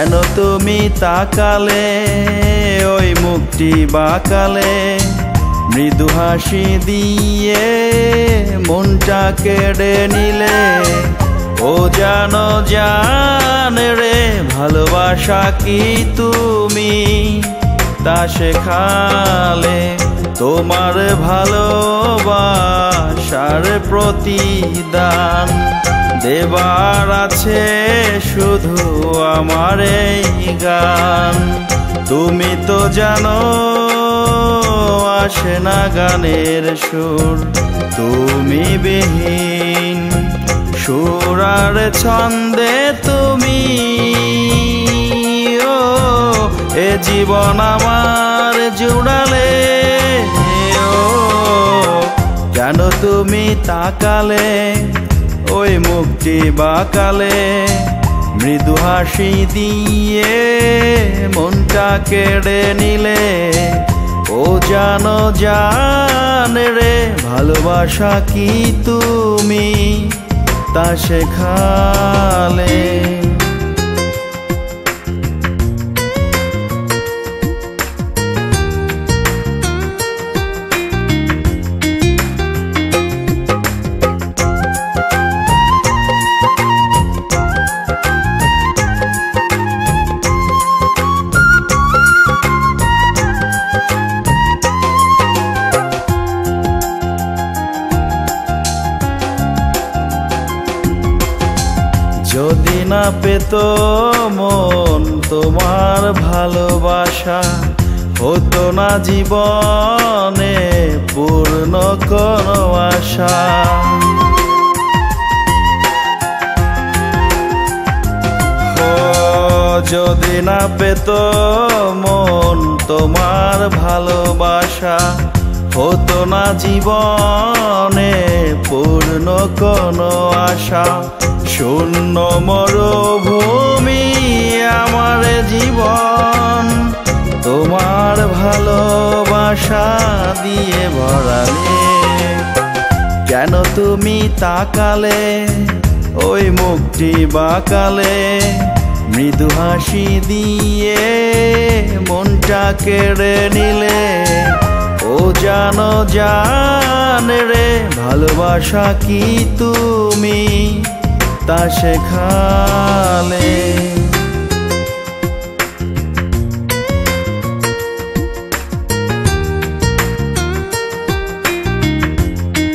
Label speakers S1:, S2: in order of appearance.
S1: কেন তুমি তাকালে, ওই মুখটি বাকালে। মৃদু হাসি দিয়ে মনটা কেড়ে নিলে, ও জানো জান রে, ভালোবাসা কি তুমি? তা শেখালে তোমার ভালোবাসার প্রতিদান। দেবার আছে শুধু আমার এই গান। তুমি তো জানো, আসে না গানের সুর। তুমি বিহীন সুরার ছন্দে তুমি। ও, এ জীবন আমার জুড়ালে ও। কেন তুমি তাকালে ওই মুক্তি বাকালে মৃদু হাসি দিয়ে মনটা কেড়ে নিলে। ও জানো, জান রে, ভালোবাসা কি তুমি তা শেখালে? যদি না পেত মন তোমার ভালোবাসা, হতো না জীবনে পূর্ণ কোনো আশা। যদি না পেত মন তোমার ভালোবাসা, হতো না জীবনে পূর্ণ কোনো আশা। শূন্য মরুভূমি আমার জীবন। তোমার ভালোবাসা দিয়ে ভরালে। কেন তুমি তাকালে? ওই মুখটি বাকালে। মৃদু হাসি দিয়ে মনটা কেড়ে নিলে। ও জানো জান রে, ভালোবাসা কি তুমি তা শেখালে